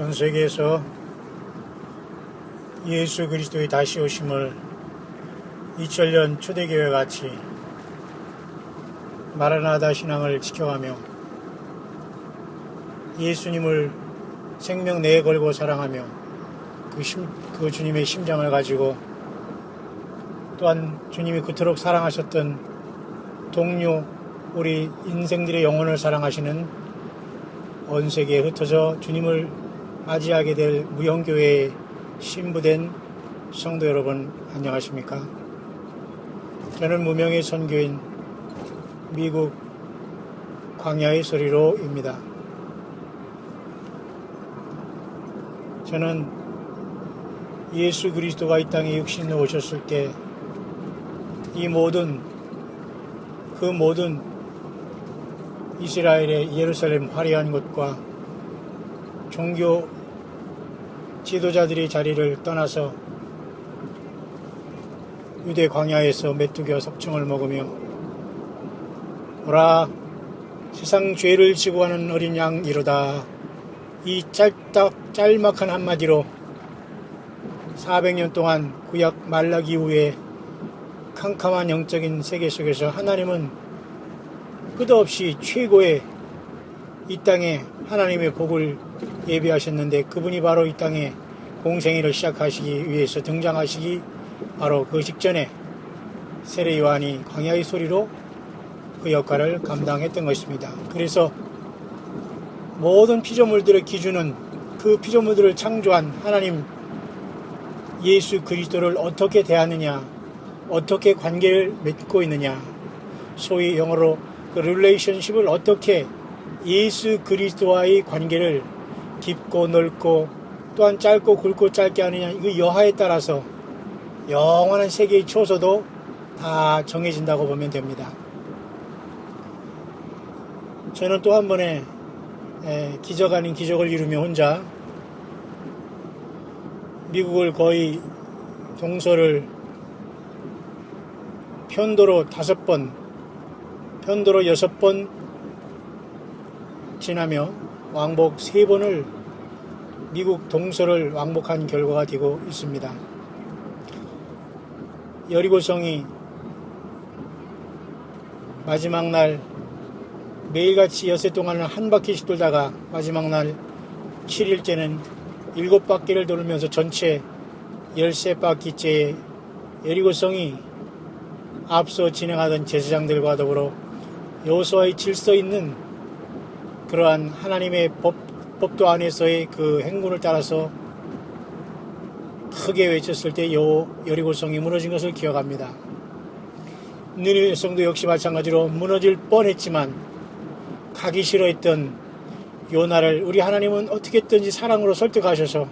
전 세계에서 예수 그리스도의 다시 오심을 2000년 초대교회 같이 마라나다 신앙을 지켜가며 예수님을 생명 내에 걸고 사랑하며 그, 심, 그 주님의 심장을 가지고 또한 주님이 그토록 사랑하셨던 동료 우리 인생들의 영혼을 사랑하시는 온 세계에 흩어져 주님을 맞이하게 될 무형교회에 신부된 성도 여러분 안녕하십니까? 저는 무명의 선교인 미국 광야의 소리로입니다. 저는 예수 그리스도가 이 땅에 육신으로 오셨을 때 이 모든 그 모든 이스라엘의 예루살렘 화려한 것과 종교 지도자들의 자리를 떠나서 유대 광야에서 메뚜기와 석청을 먹으며 오라 세상 죄를 지고 가는 어린 양 이로다. 이 짧딱 짤막한 한마디로 400년 동안 구약 말라기 이후에 캄캄한 영적인 세계 속에서 하나님은 끝없이 최고의 이 땅에 하나님의 복을 예비하셨는데 그분이 바로 이 땅에 공생애를 시작하시기 위해서 등장하시기 바로 그 직전에 세례 요한이 광야의 소리로 그 역할을 감당했던 것입니다. 그래서 모든 피조물들의 기준은 그 피조물들을 창조한 하나님 예수 그리스도를 어떻게 대하느냐 어떻게 관계를 맺고 있느냐 소위 영어로 그 릴레이션십을 어떻게 예수 그리스도와의 관계를 깊고 넓고 또한 짧고 굵고 짧게 하느냐 그 여하에 따라서 영원한 세계의 초소도 다 정해진다고 보면 됩니다. 저는 또 한 번에 기적 아닌 기적을 이루며 혼자 미국을 거의 동서를 편도로 다섯 번, 편도로 여섯 번 지나며 왕복 세 번을 미국 동서를 왕복한 결과가 되고 있습니다. 여리고성이 마지막 날 매일같이 여세 동안을 한 바퀴씩 돌다가 마지막 날 7일째는 일곱 바퀴를 돌면서 전체 13바퀴째 여리고성이 앞서 진행하던 제사장들과 더불어 여호수아의 질서 있는 그러한 하나님의 법, 법도 안에서의 그 행군을 따라서 크게 외쳤을 때 여, 여리고성이 무너진 것을 기억합니다. 느니의 성도 역시 마찬가지로 무너질 뻔했지만 가기 싫어했던 요나를 우리 하나님은 어떻게든지 사랑으로 설득하셔서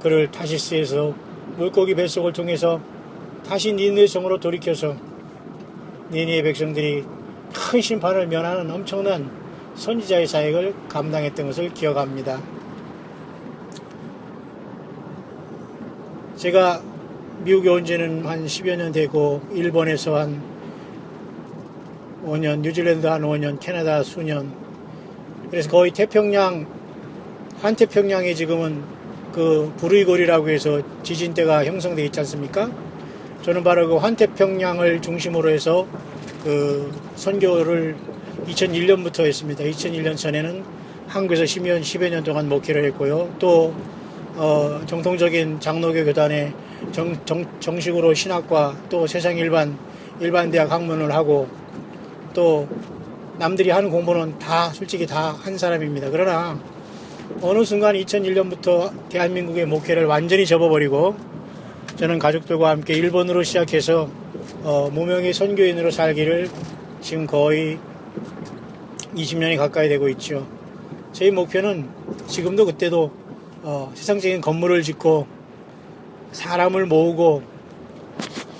그를 다시스에서 물고기 뱃속을 통해서 다시 니느의 성으로 돌이켜서 니니의 백성들이 큰 심판을 면하는 엄청난 선지자의 사역을 감당했던 것을 기억합니다. 제가 미국에 온 지는 한 10여 년 되고 일본에서 한 5년, 뉴질랜드 한 5년, 캐나다 수년 그래서 거의 태평양 환태평양에 지금은 그 부르이골이라고 해서 지진대가 형성되어 있지 않습니까? 저는 바로 그 환태평양을 중심으로 해서 그 선교를 2001년부터 했습니다. 2001년 전에는 한국에서 10년, 10여 년 동안 목회를 했고요. 또, 어, 정통적인 장로교 교단에 정, 정, 정 식으로 신학과 또 세상 일반, 일반 대학 학문을 하고 또 남들이 하는 공부는 다 솔직히 다 한 사람입니다. 그러나 어느 순간 2001년부터 대한민국의 목회를 완전히 접어버리고 저는 가족들과 함께 일본으로 시작해서 어, 무명의 선교인으로 살기를 지금 거의 20년이 가까이 되고 있죠. 저희 목표는 지금도 그때도 어, 세상적인 건물을 짓고 사람을 모으고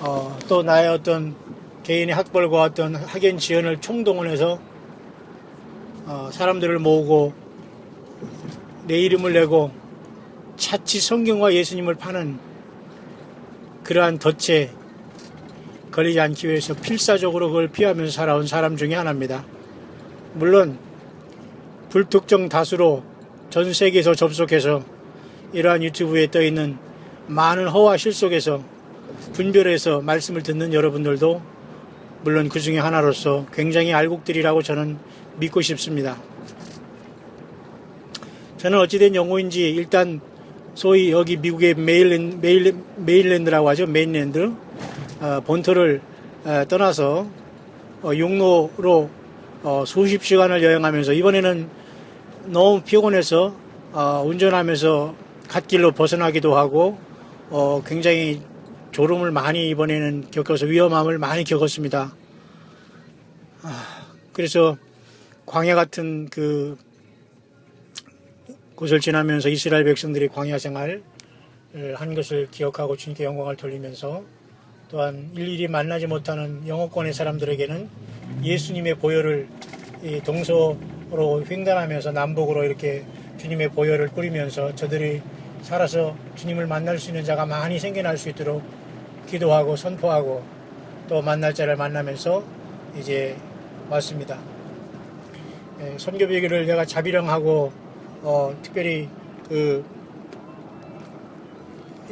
어, 또 나의 어떤 개인의 학벌과 어떤 학연 지원을 총동원해서 어, 사람들을 모으고 내 이름을 내고 차치 성경과 예수님을 파는 그러한 덫에 걸리지 않기 위해서 필사적으로 그걸 피하면서 살아온 사람 중에 하나입니다. 물론 불특정 다수로 전 세계에서 접속해서 이러한 유튜브에 떠 있는 많은 허와 실 속에서 분별해서 말씀을 듣는 여러분들도 물론 그 중에 하나로서 굉장히 알곡들이라고 저는 믿고 싶습니다. 저는 어찌된 영호인지 일단 소위 여기 미국의 메일랜드, 메일, 메일랜드라고 하죠. 메인랜드. 어, 본토를 어, 떠나서 어, 육로로 어, 수십 시간을 여행하면서 이번에는 너무 피곤해서 어, 운전하면서 갓길로 벗어나기도 하고 어, 굉장히 졸음을 많이 이번에는 겪어서 위험함을 많이 겪었습니다. 아, 그래서 광야 같은 그 곳을 지나면서 이스라엘 백성들이 광야 생활을 한 것을 기억하고 주님께 영광을 돌리면서 또한 일일이 만나지 못하는 영어권의 사람들에게는 예수님의 보혈을 이 동서로 횡단하면서 남북으로 이렇게 주님의 보혈을 뿌리면서 저들이 살아서 주님을 만날 수 있는 자가 많이 생겨날 수 있도록 기도하고 선포하고 또 만날 자를 만나면서 이제 왔습니다. 예, 선교비기를 내가 자비령하고 어, 특별히 그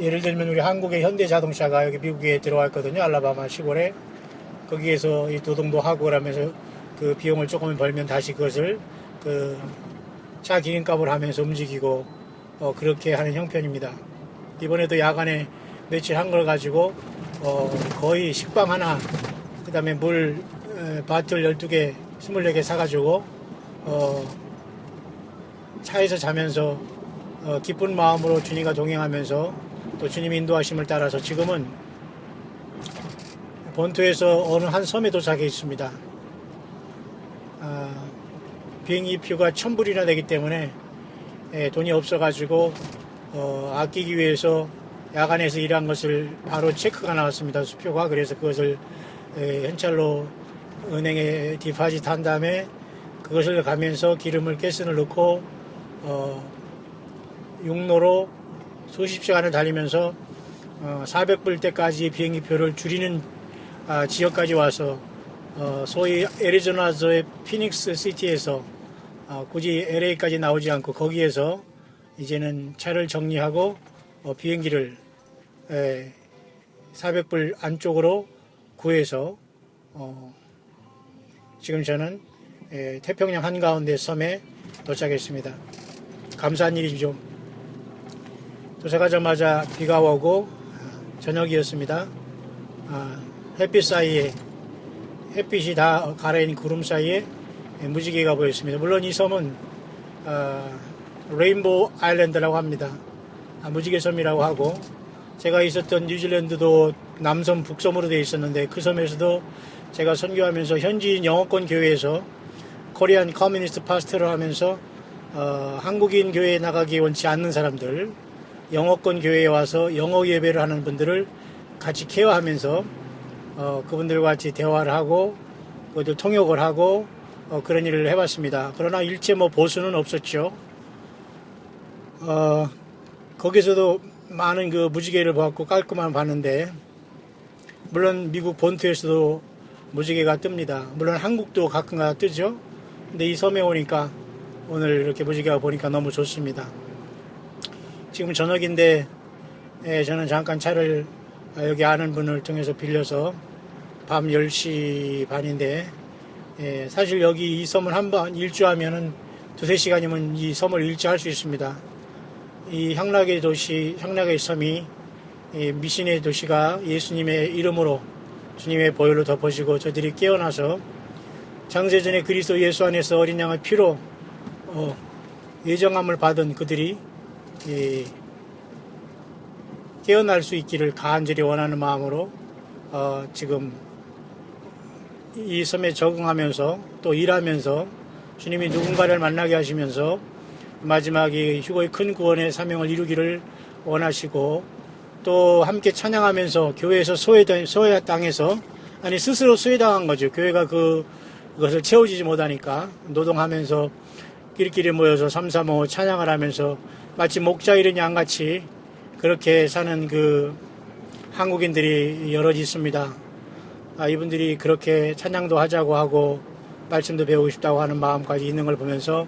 예를 들면 우리 한국의 현대자동차가 여기 미국에 들어왔거든요. 알라바마 시골에 거기에서 이 노동도 하고 그러면서 그 비용을 조금 벌면 다시 그것을 그 차 기름값을 하면서 움직이고 어, 그렇게 하는 형편입니다. 이번에도 야간에 며칠 한 걸 가지고 어, 거의 식빵 하나 그 다음에 물 에, 바틀 12개 24개 사가지고 어, 차에서 자면서 어, 기쁜 마음으로 주님과 동행하면서 또 주님 인도하심을 따라서 지금은 본토에서 어느 한 섬에 도착해 있습니다. 아, 비행기 표가 천불이나 되기 때문에 예, 돈이 없어가지고 어, 아끼기 위해서 야간에서 일한 것을 바로 체크가 나왔습니다. 수표가 그래서 그것을 예, 현찰로 은행에 디파짓 한 다음에 그것을 가면서 기름을 가스를 넣고 어, 육로로 수십 시간을 달리면서 어, 400불 때까지 비행기표를 줄이는 아, 지역까지 와서 어, 소위 애리조나주의 피닉스 시티에서 어, 굳이 LA까지 나오지 않고 거기에서 이제는 차를 정리하고 어, 비행기를 에, 400불 안쪽으로 구해서 어, 지금 저는 에, 태평양 한가운데 섬에 도착했습니다. 감사한 일이죠. 도착하자마자 비가 오고 아, 저녁이었습니다. 아, 햇빛 사이에 햇빛이 다 가려있는 구름 사이에 무지개가 보였습니다. 물론 이 섬은 아, 레인보우 아일랜드라고 합니다. 아, 무지개 섬이라고 하고 제가 있었던 뉴질랜드도 남섬 북섬으로 되어 있었는데 그 섬에서도 제가 선교하면서 현지인 영어권 교회에서 코리안 커뮤니스트 파스터를 하면서 어, 한국인 교회에 나가기 원치 않는 사람들 영어권 교회에 와서 영어 예배를 하는 분들을 같이 케어하면서 어, 그분들과 같이 대화를 하고 그들 통역을 하고 어, 그런 일을 해봤습니다. 그러나 일체 뭐 보수는 없었죠. 어, 거기서도 많은 그 무지개를 보았고 깔끔한 봤는데 물론 미국 본토에서도 무지개가 뜹니다. 물론 한국도 가끔가다 뜨죠. 근데 이 섬에 오니까 오늘 이렇게 무지개가 보니까 너무 좋습니다. 지금 저녁인데 예, 저는 잠깐 차를 여기 아는 분을 통해서 빌려서 밤 10시 반인데 예, 사실 여기 이 섬을 한 번 일주하면은 두세 시간이면 이 섬을 일주할 수 있습니다. 이 향락의 도시, 향락의 섬이 이 미신의 도시가 예수님의 이름으로 주님의 보혈로 덮어지고 저들이 깨어나서 장세전에 그리스도 예수 안에서 어린 양의 피로 어, 예정함을 받은 그들이 이, 깨어날 수 있기를 간절히 원하는 마음으로 어, 지금 이 섬에 적응하면서 또 일하면서 주님이 누군가를 만나게 하시면서 마지막에 휴거의 큰 구원의 사명을 이루기를 원하시고 또 함께 찬양하면서 교회에서 소외, 소외당해서 아니 스스로 소외당한 거죠. 교회가 그, 그것을 채워지지 못하니까 노동하면서 끼리끼리 모여서 삼삼오오 찬양을 하면서 마치 목자 이른 양같이 그렇게 사는 그 한국인들이 여럿 있습니다. 아, 이분들이 그렇게 찬양도 하자고 하고 말씀도 배우고 싶다고 하는 마음까지 있는 걸 보면서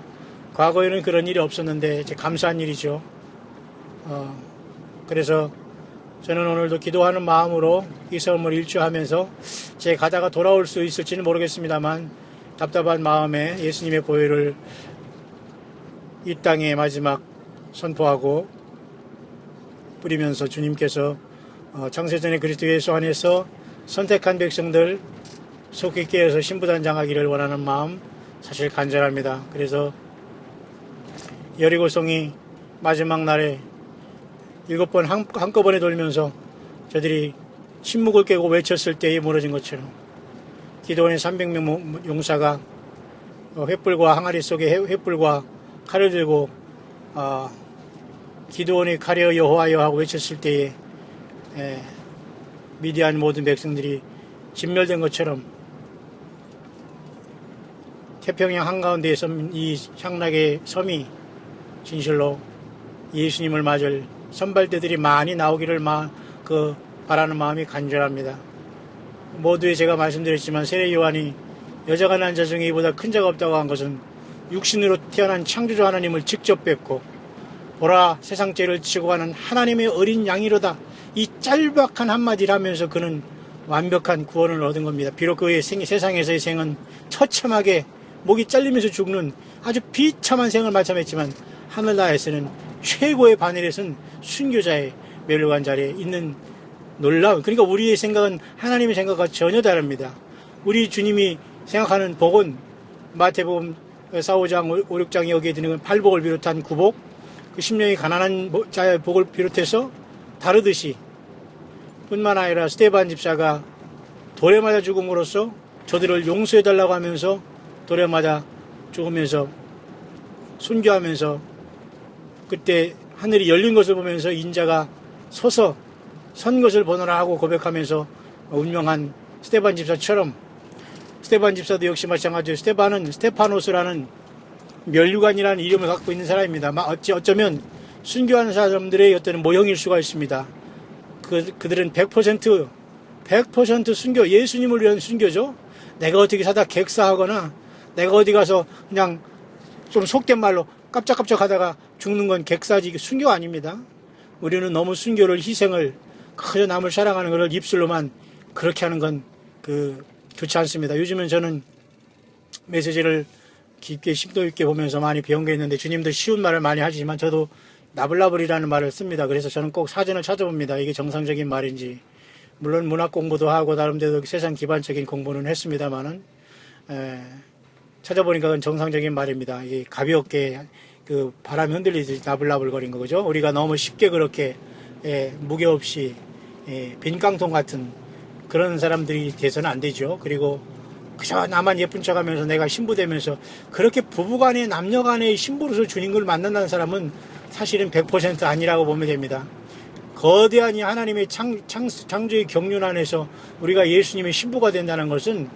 과거에는 그런 일이 없었는데 감사한 일이죠. 어, 그래서 저는 오늘도 기도하는 마음으로 이 섬을 일주하면서 제 가다가 돌아올 수 있을지는 모르겠습니다만 답답한 마음에 예수님의 보혈을 이 땅의 마지막 선포하고 뿌리면서 주님께서 어, 창세전의 그리스도 예수 안에서 선택한 백성들 속히 깨어서 신부단장하기를 원하는 마음 사실 간절합니다. 그래서 여리고성이 마지막 날에 일곱 번 한, 한꺼번에 돌면서 저들이 침묵을 깨고 외쳤을 때에 무너진 것처럼 기도원의 300명 용사가 어, 횃불과 항아리 속에 횃- 횃불과 칼을 들고 어, 기도원이 가려 여호와여 하고 외쳤을 때에 에, 미디안 모든 백성들이 진멸된 것처럼 태평양 한가운데에 섬이 향락의 섬이 진실로 예수님을 맞을 선발대들이 많이 나오기를 마, 그 바라는 마음이 간절합니다. 모두에 제가 말씀드렸지만 세례 요한이 여자가 난 자 중에 이보다 큰 자가 없다고 한 것은 육신으로 태어난 창조주 하나님을 직접 뵙고 보라 세상 죄를 지고 가는 하나님의 어린 양이로다 이 짤박한 한마디를 하면서 그는 완벽한 구원을 얻은 겁니다. 비록 그의 생, 세상에서의 생은 처참하게 목이 잘리면서 죽는 아주 비참한 생을 마참했지만 하늘나라에서는 최고의 바늘에선 순교자의 멸류관 자리에 있는 놀라운 그러니까 우리의 생각은 하나님의 생각과 전혀 다릅니다. 우리 주님이 생각하는 복은 마태복음 4, 5장, 5, 6장에 여기에 드는 건 팔복을 비롯한 구복 그 심령이 가난한 모- 자의 복을 비롯해서 다르듯이 뿐만 아니라 스테반 집사가 돌에 맞아 죽음으로써 저들을 용서해달라고 하면서 돌에 맞아 죽으면서 순교하면서 그때 하늘이 열린 것을 보면서 인자가 서서 선 것을 보노라 하고 고백하면서 운명한 스테반 집사처럼 스테반 집사도 역시 마찬가지로 스테반은 스테파노스라는 멸류관이라는 이름을 갖고 있는 사람입니다. 마- 어찌 어쩌면 순교하는 사람들의 어떤 모형일 수가 있습니다. 그, 그들은 100% 100% 순교, 예수님을 위한 순교죠. 내가 어떻게 사다 객사하거나 내가 어디 가서 그냥 좀 속된 말로 깜짝깜짝 하다가 죽는 건 객사지 순교 아닙니다. 우리는 너무 순교를 희생을 그저 남을 사랑하는 것을 입술로만 그렇게 하는 건 그 좋지 않습니다. 요즘은 저는 메시지를 깊게 심도 있게 보면서 많이 배운 게 있는데 주님도 쉬운 말을 많이 하시지만 저도 나불나불이라는 말을 씁니다. 그래서 저는 꼭 사전을 찾아봅니다. 이게 정상적인 말인지. 물론 문학 공부도 하고 나름대로 세상 기반적인 공부는 했습니다만은 에, 찾아보니까 그건 정상적인 말입니다. 이게 가볍게 그 바람 흔들리듯이 나불나불거린 거죠. 우리가 너무 쉽게 그렇게 예, 무게 없이 예, 빈 깡통 같은 그런 사람들이 돼서는 안 되죠. 그리고 그저 나만 예쁜 척하면서 내가 신부되면서 그렇게 부부간에 남녀간의 신부로서 주님을 만난다는 사람은 사실은 100% 아니라고 보면 됩니다. 거대한 이 하나님의 창, 창, 창조의 경륜 안에서 우리가 예수님의 신부가 된다는 것은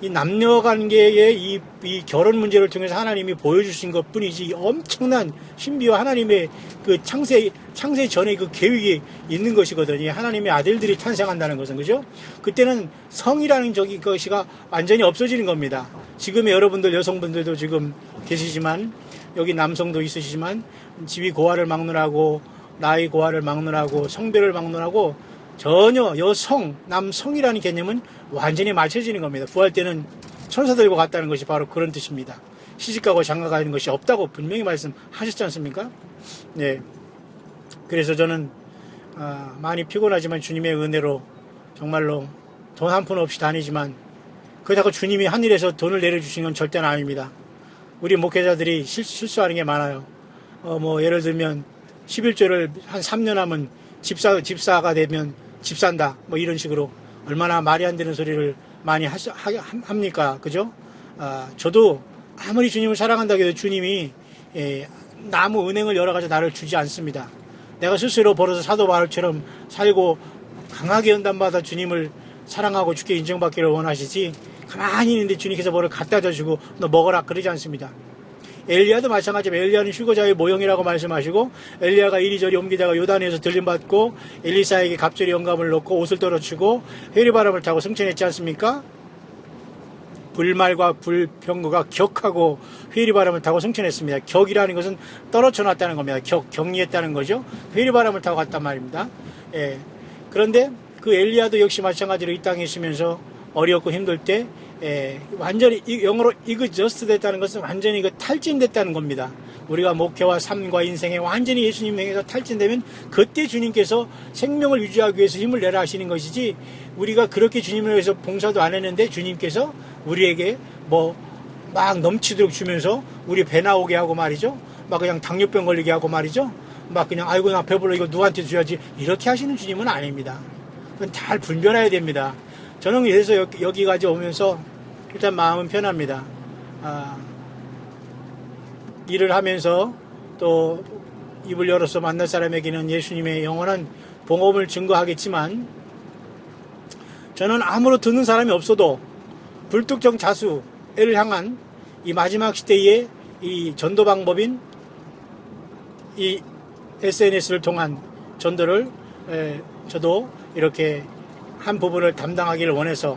이 남녀 관계의 이, 이 결혼 문제를 통해서 하나님이 보여주신 것 뿐이지 엄청난 신비와 하나님의 그 창세, 창세 전에 그 계획이 있는 것이거든요. 하나님의 아들들이 탄생한다는 것은, 그죠? 그때는 성이라는 저기 것이가 완전히 없어지는 겁니다. 지금의 여러분들, 여성분들도 지금 계시지만, 여기 남성도 있으시지만, 지위 고하를 막론하고, 나이 고하를 막론하고, 성별을 막론하고, 전혀 여성, 남성이라는 개념은 완전히 맞춰지는 겁니다. 구할 때는 천사들과 같다는 것이 바로 그런 뜻입니다. 시집가고 장가가는 것이 없다고 분명히 말씀하셨지 않습니까? 네. 그래서 저는 아, 많이 피곤하지만 주님의 은혜로 정말로 돈 한 푼 없이 다니지만 그렇다고 주님이 하늘에서 돈을 내려주시는 건 절대는 아닙니다. 우리 목회자들이 실, 실수하는 게 많아요. 어, 뭐 예를 들면 11조를 한 3년 하면 집사, 집사가 되면 집 산다. 뭐 이런 식으로 얼마나 말이 안 되는 소리를 많이 하, 하, 합니까? 그죠? 아, 저도 아무리 주님을 사랑한다고 해도 주님이 예, 나무 은행을 열어가지고 나를 주지 않습니다. 내가 스스로 벌어서 사도 바울처럼 살고 강하게 연단받아 주님을 사랑하고 주께 인정받기를 원하시지 가만히 있는데 주님께서 뭐를 갖다 주시고 너 먹어라 그러지 않습니다. 엘리야도 마찬가지로 엘리야는 휴거자의 모형이라고 말씀하시고 엘리야가 이리저리 옮기다가 요단에서 들림받고 엘리사에게 갑절이 영감을 놓고 옷을 떨어치고 회리바람을 타고 승천했지 않습니까? 불말과 불평거가 격하고 회리바람을 타고 승천했습니다. 격이라는 것은 떨어져 놨다는 겁니다. 격, 격리했다는 거죠. 회리바람을 타고 갔단 말입니다. 예. 그런데 그 엘리야도 역시 마찬가지로 이 땅에 있으면서 어렵고 힘들 때 예, 완전히 이- 영어로 이그저스트 됐다는 것은 완전히 그 탈진됐다는 겁니다. 우리가 목회와 삶과 인생에 완전히 예수님 행해서 탈진되면 그때 주님께서 생명을 유지하기 위해서 힘을 내라 하시는 것이지 우리가 그렇게 주님을 위해서 봉사도 안 했는데 주님께서 우리에게 뭐 막 넘치도록 주면서 우리 배 나오게 하고 말이죠. 막 그냥 당뇨병 걸리게 하고 말이죠. 막 그냥 아이고 나 배불러 이거 누구한테 줘야지 이렇게 하시는 주님은 아닙니다. 그건 잘 분별해야 됩니다. 저는 그래서 여기, 여기 까지 오면서 일단 마음은 편합니다. 아, 일을 하면서 또 입을 열어서 만날 사람에게는 예수님의 영원한 봉업을 증거하겠지만 저는 아무로 듣는 사람이 없어도 불특정 자수를 향한 이 마지막 시대의 이 전도 방법인 이 SNS를 통한 전도를 에, 저도 이렇게 한 부분을 담당하기를 원해서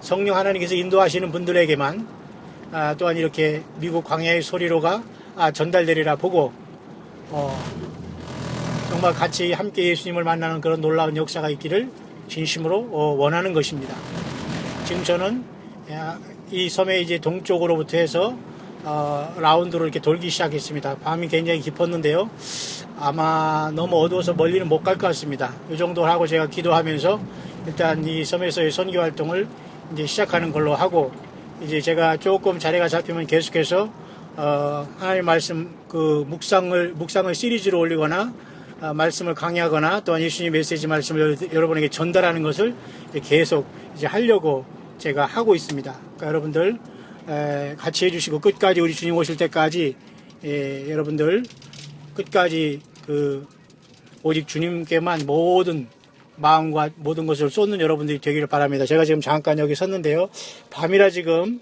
성령 하나님께서 인도하시는 분들에게만 아, 또한 이렇게 미국 광야의 소리로가 아, 전달되리라 보고 어, 정말 같이 함께 예수님을 만나는 그런 놀라운 역사가 있기를 진심으로 어, 원하는 것입니다. 지금 저는 야, 이 섬의 이제 동쪽으로부터 해서 어, 라운드로 이렇게 돌기 시작했습니다. 밤이 굉장히 깊었는데요. 아마 너무 어두워서 멀리는 못 갈 것 같습니다. 이 정도 하고 제가 기도하면서 일단 이 섬에서의 선교 활동을 이제 시작하는 걸로 하고 이제 제가 조금 자리가 잡히면 계속해서 어, 하나님 말씀 그 묵상을 묵상을 시리즈로 올리거나 아, 말씀을 강의하거나 또한 예수님 메시지 말씀을 여- 여러분에게 전달하는 것을 이제 계속 이제 하려고 제가 하고 있습니다. 그러니까 여러분들 에, 같이 해주시고 끝까지 우리 주님 오실 때까지 예, 여러분들 끝까지 그 오직 주님께만 모든 마음과 모든 것을 쏟는 여러분들이 되기를 바랍니다. 제가 지금 잠깐 여기 섰는데요. 밤이라 지금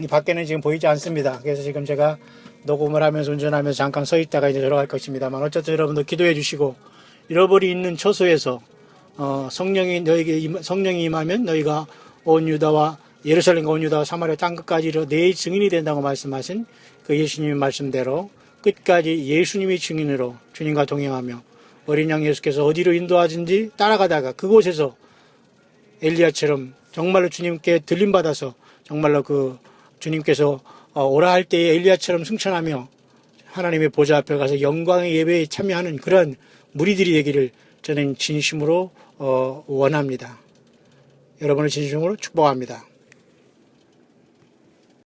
이 밖에는 지금 보이지 않습니다. 그래서 지금 제가 녹음을 하면서 운전하면서 잠깐 서 있다가 이제 들어갈 것입니다만 어쨌든 여러분들 기도해 주시고 잃어버리 있는 처소에서 어, 성령이 너에게 임- 성령이 임하면 너희가 온 유다와 예루살렘과 온 유다와 사마리아 땅 끝까지 이르러 내 증인이 된다고 말씀하신 그 예수님의 말씀대로 끝까지 예수님의 증인으로 주님과 동행하며 어린 양 예수께서 어디로 인도하든지 따라가다가 그곳에서 엘리야처럼 정말로 주님께 들림 받아서 정말로 그 주님께서 어, 오라 할 때에 엘리야처럼 승천하며 하나님의 보좌 앞에 가서 영광의 예배에 참여하는 그런 무리들이 되기를 저는 진심으로 어, 원합니다. 여러분을 진심으로 축복합니다.